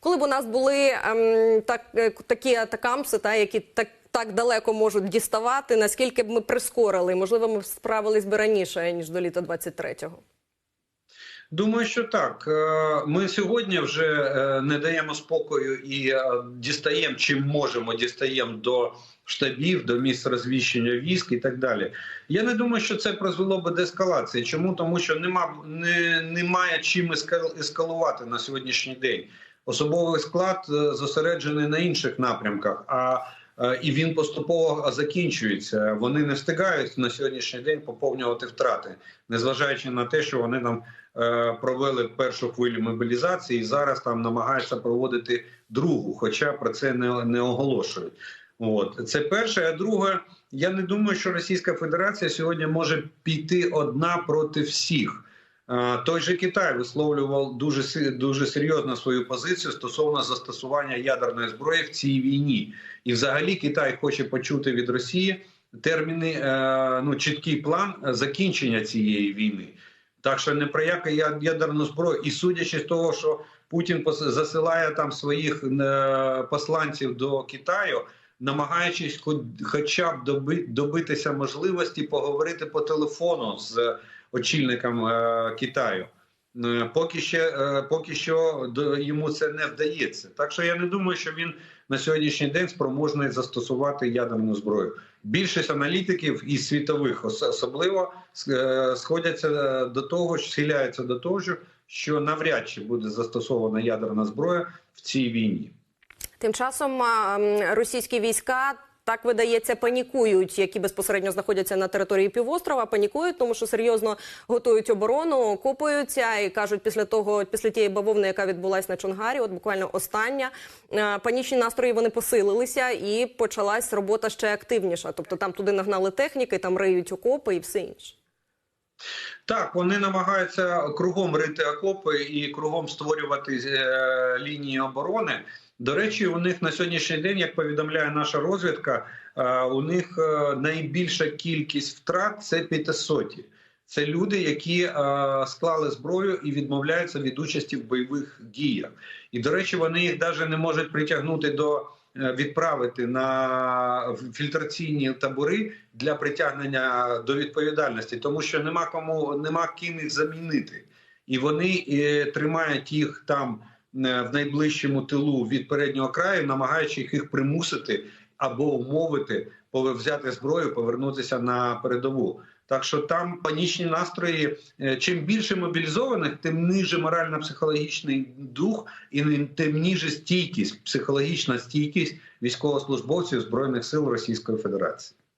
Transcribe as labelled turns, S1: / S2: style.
S1: коли б у нас були ем, так, е, такі атакамси, та які так. Так далеко можуть діставати, наскільки б ми прискорили? Можливо, ми б справились би раніше ніж до літа 23-го.
S2: Думаю, що так. Е, Ми сьогодні вже е, не даємо спокою і дістаємо чим можемо, дістаємо до штабів, до місць розвіщення військ і так далі. Я не думаю, що це призвело би до ескалації. Чому? Тому що нема, не, немає чим ескал- ескалувати на сьогоднішній день. Особовий склад е, зосереджений на інших напрямках. А е, і він поступово закінчується. Вони не встигають на сьогоднішній день поповнювати втрати, незважаючи на те, що вони там е, провели першу хвилю мобілізації і зараз там намагаються проводити другу, хоча про це не, не оголошують. От це перше. А друге, я не думаю, що Російська Федерація сьогодні може піти одна проти всіх. Е, Той же Китай висловлював дуже дуже серйозно свою позицію стосовно застосування ядерної зброї в цій війні, і взагалі Китай хоче почути від Росії терміни, е, ну чіткий план закінчення цієї війни. Так що не про яку ядерну зброю, і судячи з того, що Путін засилає там своїх е, посланців до Китаю, намагаючись хоча б доби, добитися можливості поговорити по телефону з очільником е, Китаю. Е, Поки ще е, поки що йому це не вдається. Так що я не думаю, що він на сьогоднішній день спроможний застосувати ядерну зброю. Більшість аналітиків і світових ос- особливо сходяться до того, схиляються до того, що навряд чи буде застосована ядерна зброя в цій війні.
S1: Тим часом російські війська. Так видається, панікують, які безпосередньо знаходяться на території півострова. Панікують, тому що серйозно готують оборону, копаються і кажуть, після того, після тієї бавовни, яка відбулась на Чонгарі, от буквально остання панічні настрої вони посилилися, і почалась робота ще активніша. Тобто там туди нагнали техніки, там риють окопи і все інше.
S2: Так, вони намагаються кругом рити окопи і кругом створювати е, лінії оборони. До речі, у них на сьогоднішній день, як повідомляє наша розвідка, е, у них е, найбільша кількість втрат це 500. Це люди, які склали зброю і відмовляються від участі в бойових діях. І до речі, вони їх навіть не можуть притягнути до відправити на фільтраційні табори для притягнення до відповідальності, тому що нема кому нема ким їх замінити, і вони е, тримають їх там е, в найближчому тилу від переднього краю, намагаючи їх примусити або умовити взяти зброю, повернутися на передову. Так що там панічні настрої. Е, Чим більше мобілізованих, тим ниже морально-психологічний дух і тим ніже стійкість, психологічна стійкість військовослужбовців збройних сил Російської Федерації.